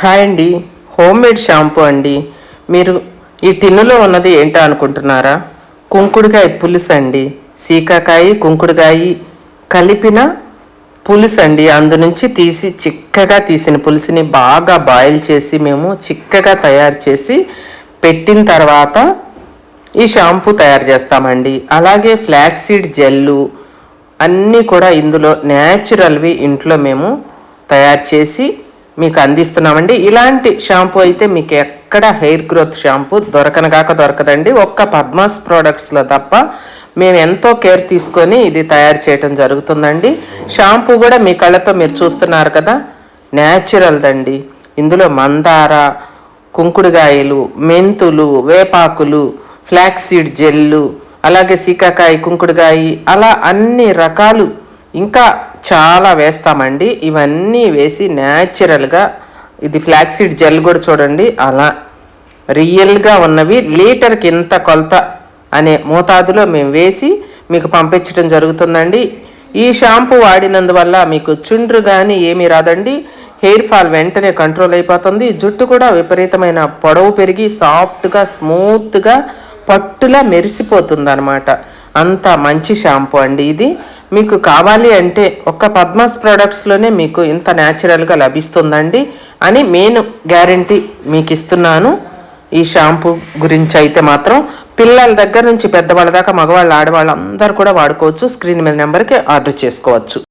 Hi అండి. Home made shampoo అండి. మీరు ఈ టిన్నులో ఉన్నది ఏంటో అనుకుంటున్నారా? కుంకుడుకాయ పులుసు అండి. సీకాకాయ కుంకుడుకాయ కలిపిన పులుసు అండి. అందు నుంచి తీసి చిక్కగా తీసిన పులుసుని బాగా బాయిల్ చేసి మేము చిక్కగా తయారు చేసి పెట్టిన తర్వాత ఈ షాంపూ తయారు చేస్తామండి. అలాగే ఫ్లాక్సీడ్ జెల్లు అన్నీ కూడా ఇందులో న్యాచురల్వి ఇంట్లో మేము తయారు చేసి మీకు అందిస్తున్నామండి. ఇలాంటి షాంపూ అయితే మీకు ఎక్కడ హెయిర్ గ్రోత్ షాంపూ దొరకనగాక దొరకదండి. ఒక్క పద్మాస్ ప్రోడక్ట్స్లో తప్ప మేము ఎంతో కేర్ తీసుకొని ఇది తయారు చేయటం జరుగుతుందండి. షాంపూ కూడా మీ కళ్ళతో మీరు చూస్తున్నారు కదా న్యాచురల్దండి. ఇందులో మందార కుంకుడుగాయలు మెంతులు వేపాకులు ఫ్లాక్సీడ్ జెల్లు అలాగే సీకాకాయ కుంకుడుగాయి అలా అన్ని రకాలు ఇంకా చాలా వేస్తామండి. ఇవన్నీ వేసి న్యాచురల్గా ఇది ఫ్లాక్సీడ్ జెల్ కూడా చూడండి. అలా రియల్గా ఉన్నవి. లీటర్కి ఇంత కొలత అనే మోతాదులో మేము వేసి మీకు పంపించడం జరుగుతుందండి. ఈ షాంపూ వాడినందువల్ల మీకు చుండ్రు కానీ ఏమీ రాదండి. హెయిర్ ఫాల్ వెంటనే కంట్రోల్ అయిపోతుంది. జుట్టు కూడా విపరీతమైన పొడవు పెరిగి సాఫ్ట్గా స్మూత్గా పట్టులా మెరిసిపోతుంది అనమాట అంత మంచి షాంపూ అండి ఇది. మీకు కావాలి అంటే ఒక్క పద్మాస్ ప్రోడక్ట్స్లోనే మీకు ఇంత న్యాచురల్గా లభిస్తుందండి అని నేను గ్యారంటీ మీకు ఇస్తున్నాను. ఈ షాంపూ గురించి అయితే మాత్రం పిల్లల దగ్గర నుంచి పెద్దవాళ్ళ దాకా మగవాళ్ళు ఆడవాళ్ళు అందరూ కూడా వాడుకోవచ్చు. స్క్రీన్ మీద నెంబర్కి ఆర్డర్ చేసుకోవచ్చు.